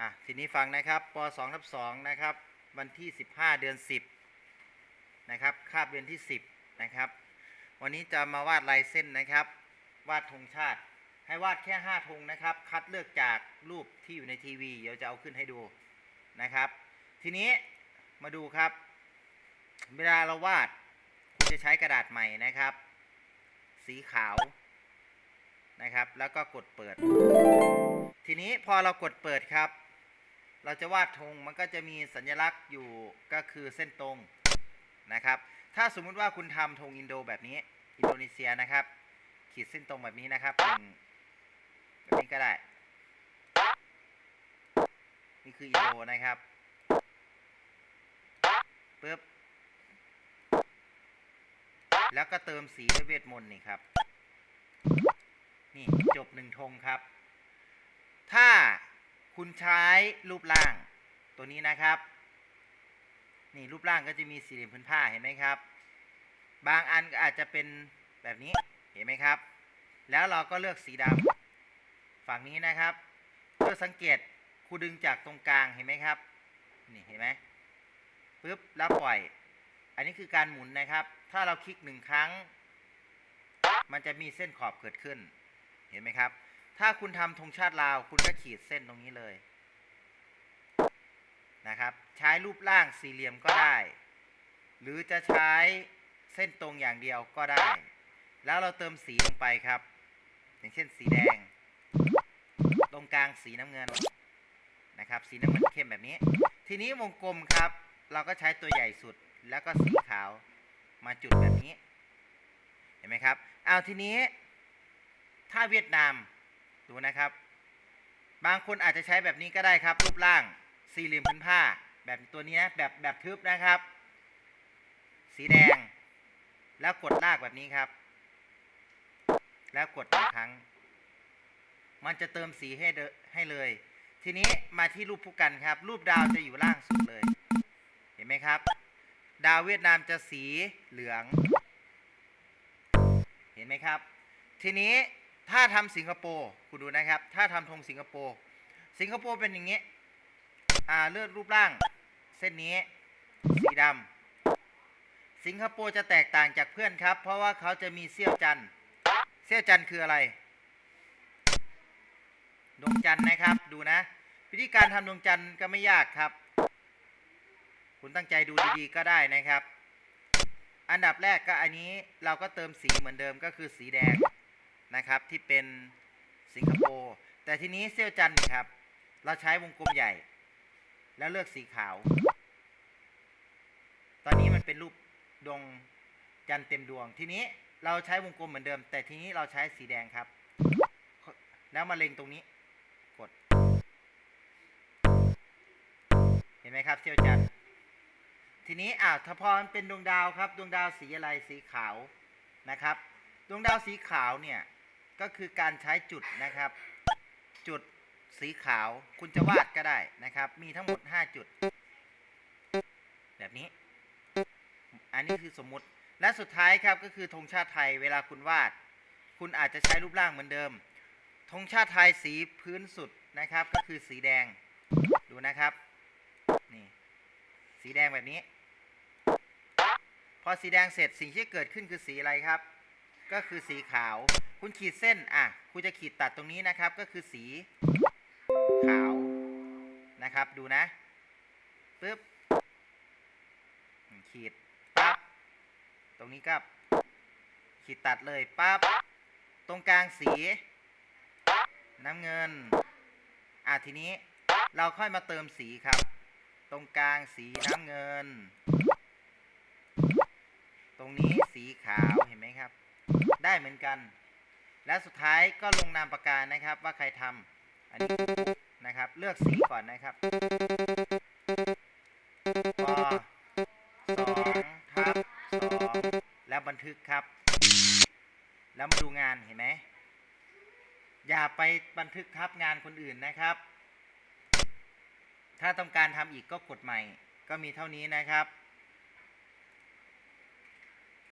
อะทีนี้ฟังนะครับป2ทับ2นะครับ วันที่ 15 เดือน 10 นะครับคาบเดือนที่ 10 นะครับ วันนี้จะมาวาดลายเส้นนะครับ วาดธงชาติ ให้วาดแค่ 5ธงนะครับ คัดเลือกจากรูปที่อยู่ในทีวี เดี๋ยวจะเอาขึ้นให้ดูนะครับ ทีนี้มาดูครับ เวลาเราวาดคุณจะใช้กระดาษใหม่นะครับ สีขาวนะครับ แล้วก็กดเปิด ทีนี้พอเรากดเปิดครับ เราจะวาดธงมันก็จะมีสัญลักษณ์อยู่ก็คือเส้นตรงนะครับ ถ้าสมมุติว่าคุณทำธงอินโดแบบนี้ อินโดนีเซียนะครับ ขีดเส้นตรงแบบนี้นะครับหนึ่งแบบนี้ก็ได้ นี่คืออินโดนะครับปึ๊บแล้วก็เติมสีด้วยเวทมนต์นี่ครับ นี่จบหนึ่งธงครับ ถ้า คุณใช้รูปร่างตัวนี้นะครับ นี่รูปร่างก็จะมีสี่เหลี่ยมพื้นผ้าเห็นไหมครับ บางอันก็อาจจะเป็นแบบนี้เห็นไหมครับ แล้วเราก็เลือกสีดำฝั่งนี้นะครับเพื่อสังเกตครูดึงจากตรงกลางเห็นไหมครับ นี่เห็นไหมปึ๊บแล้วปล่อย อันนี้คือการหมุนนะครับ ถ้าเราคลิกหนึ่งครั้ง มันจะมีเส้นขอบเกิดขึ้น เห็นไหมครับ ถ้าคุณทำธงชาติลาว คุณก็ขีดเส้นตรงนี้เลยนะครับ ใช้รูปร่างสี่เหลี่ยมก็ได้ หรือจะใช้เส้นตรงอย่างเดียวก็ได้ แล้วเราเติมสีลงไปครับ อย่างเช่นสีแดง ตรงกลางสีน้ำเงินนะครับ สีน้ำเงินเข้มแบบนี้ ทีนี้วงกลมครับ เราก็ใช้ตัวใหญ่สุดแล้วก็สีขาวมาจุดแบบนี้ เห็นไหมครับ เอาทีนี้ถ้าเวียดนาม ดูนะครับ บางคนอาจจะใช้แบบนี้ก็ได้ครับ รูปร่างสี่เหลี่ยมพื้นผ้า แบบตัวนี้นะแบบแบบทึบนะครับ สีแดง แล้วกดลากแบบนี้ครับ แล้วกดหนึ่งครั้ง มันจะเติมสีให้ให้เลย ทีนี้มาที่รูปผู้กันครับ รูปดาวจะอยู่ล่างสุดเลย เห็นไหมครับ ดาวเวียดนามจะสีเหลือง เห็นไหมครับ ทีนี้ ถ้าทำสิงคโปร์คุณดูนะครับ ถ้าทำธงสิงคโปร์สิงคโปร์เป็นอย่างนี้อ่าเลือดรูปร่าง เส้นนี้สีดำสิงคโปร์จะแตกต่างจากเพื่อนครับ เพราะว่าเขาจะมีเสี้ยวจันทร์เสี้ยวจันทร์คืออะไร ดวงจันทร์นะครับดูนะ วิธีการทำดวงจันทร์ก็ไม่ยากครับ คุณตั้งใจดูดีๆก็ได้นะครับ อันดับแรกก็อันนี้เราก็เติมสีเหมือนเดิมก็คือสีแดง นะครับที่เป็นสิงคโปร์แต่ทีนี้เซี่ยวจันครับ เราใช้วงกลมใหญ่ แล้วเลือกสีขาว ตอนนี้มันเป็นรูปดวงจันเต็มดวง ทีนี้เราใช้วงกลมเหมือนเดิม แต่ทีนี้เราใช้สีแดงครับ แล้วมาเล็งตรงนี้ กด เห็นไหมครับเซี่ยวจันทีนี้อ่าถ้าพอมันเป็นดวงดาวครับ ดวงดาวสีอะไรสีขาวนะครับ ดวงดาวสีขาวเนี่ย ก็คือการใช้จุดนะครับ จุดสีขาวคุณจะวาดก็ได้นะครับ มีทั้งหมด 5 จุด แบบนี้ อันนี้คือสมมุติและสุดท้ายครับก็คือธงชาติไทยเวลาคุณวาด คุณอาจจะใช้รูปร่างเหมือนเดิมธงชาติไทยสีพื้นสุดนะครับ ก็คือสีแดงดูนะครับนี่สีแดงแบบนี้ พอสีแดงเสร็จสิ่งที่เกิดขึ้นคือสีอะไรครับ ก็คือสีขาว คุณขีดเส้นอะคุณจะขีดตัดตรงนี้นะครับก็คือสีขาวนะครับดูนะปึ๊บขีดปั๊บตรงนี้ก็ขีดตัดเลยปั๊บตรงกลางสี น้ำเงินอะทีนี้เราค่อยมาเติมสีครับ ตรงกลางสีน้ำเงิน ตรงนี้สีขาวเห็นไหมครับ ได้เหมือนกัน และสุดท้ายก็ลงนามปากกานะครับว่าใครทำอันนี้นะครับ เลือกสีก่อนนะครับปสองทับสองแล้วบันทึกครับ แล้วมาดูงานเห็นไหมอย่าไปบันทึกทับงานคนอื่นนะครับ ถ้าต้องการทำอีกก็กดใหม่ ก็มีเท่านี้นะครับ